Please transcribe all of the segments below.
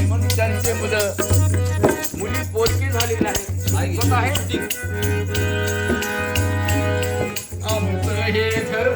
आणि म्हणून त्यांचे मुलं मुली पोरकी झालेली आहे ऐकत आहे? आमचं हे घर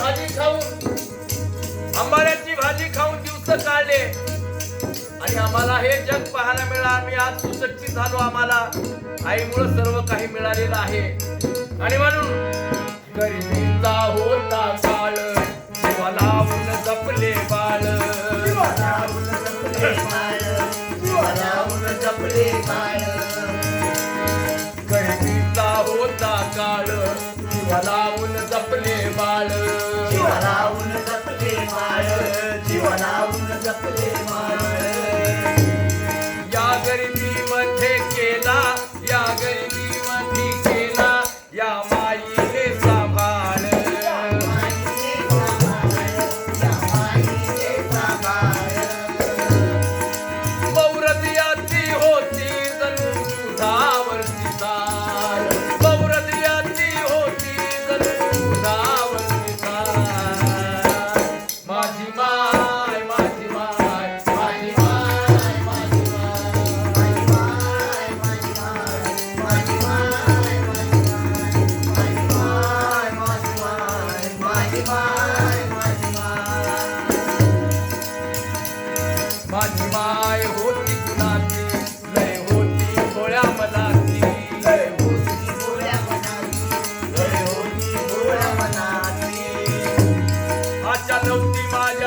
भाजी खाऊन आंबाड्याची भाजी खाऊन दिवस काढले. आणि आम्हाला हे जग पाहायला मिळालं. आम्ही आज सुसज्जित झालो आम्हाला. आईमुळे सर्व काही मिळालेलं आहे. आणि म्हणून गरिबीचा होता काळ जीवा लावून जपले बाळ. गरिबीचा होता काळ जीवा लावून जपले बाळ. या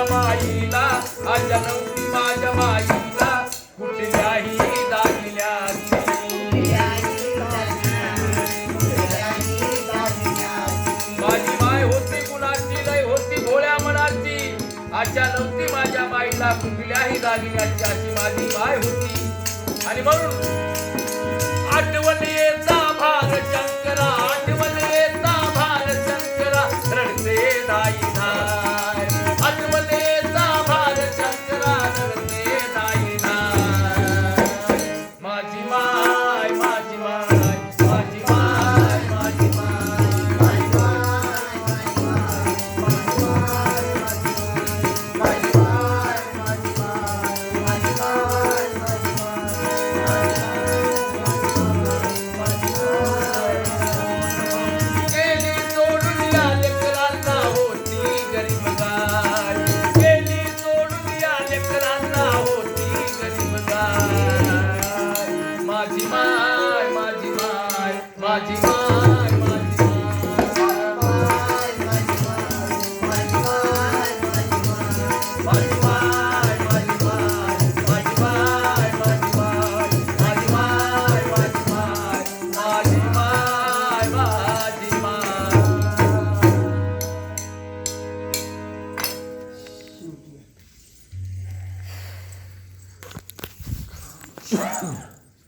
माझ्या माईला माझ्या माईला कुठल्याही दागिल्याची माझी माय होती कुणाची लय होती भोळ्या मनाची. आजच्या नव्हती माझ्या माईला कुठल्याही दागिल्याची अशी माझी माय होती. आणि म्हणून आठवण येता शंकरा Wow.